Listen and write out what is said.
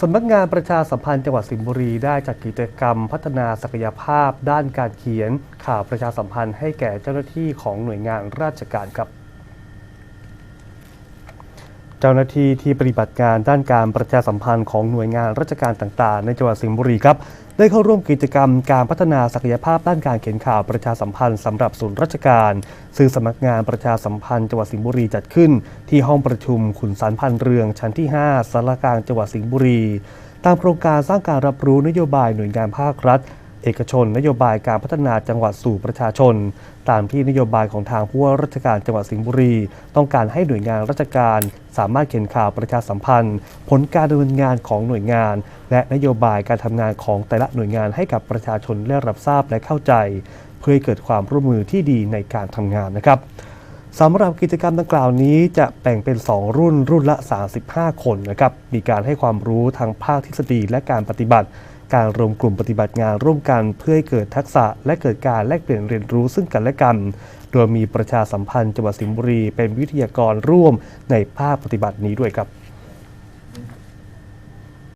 สำนักงานประชาสัมพันธ์จังหวัดสิงห์บุรีได้จัดกิจกรรมพัฒนาศักยภาพ ด้านการเขียนข่าวประชาสัมพันธ์ให้แก่เจ้าหน้าที่ของหน่วยงานราชการครับ จ้าหน้าที่ที่ปฏิบัติงานด้านการประชาสัมพันธ์ของหน่วยงานราชการต่างๆ ในจังหวัดสิงห์บุรีครับได้เข้าร่วมกิจกรรมการพัฒนาศักยภาพด้านการเขียนข่าวประชาสัมพันธ์สำหรับศูนย์ราชการ ซึ่งสำนักงานประชาสัมพันธ์จังหวัดสิงห์บุรีจัดขึ้น ที่ห้องประชุมขุนศาลพันเรืองชั้นที่ 5สารกลางจังหวัดสิงห์บุรี ตามโครงการสร้างการรับรู้นโยบายหน่วยงานภาครัฐ เอกชน นโยบายการพัฒนาจังหวัดสู่ประชาชน ตามที่นโยบายของทางผู้ว่าราชการจังหวัดสิงห์บุรี ต้องการให้หน่วยงานราชการ สามารถเขียนข่าวประชาสัมพันธ์ ผลการดำเนินงานของหน่วยงาน และนโยบายการทำงานของแต่ละหน่วยงานให้กับประชาชนได้รับทราบและเข้าใจ เพื่อให้เกิดความร่วมมือที่ดีในการทำงานนะครับสำหรับกิจกรรมดังกล่าวนี้จะแบ่งเป็น 2 รุ่นรุ่นละ 35 คนนะครับ มีการให้ความรู้ทางภาคทฤษฎีและการปฏิบัติ การรวมกลุ่มปฏิบัติงานร่วมกันเพื่อให้เกิดทักษะและเกิดการแลกเปลี่ยนเรียนรู้ซึ่งกันและกัน โดยมีประชาสัมพันธ์จังหวัดสิงห์บุรี เป็นวิทยากรร่วมในภาคปฏิบัตินี้ด้วยครับ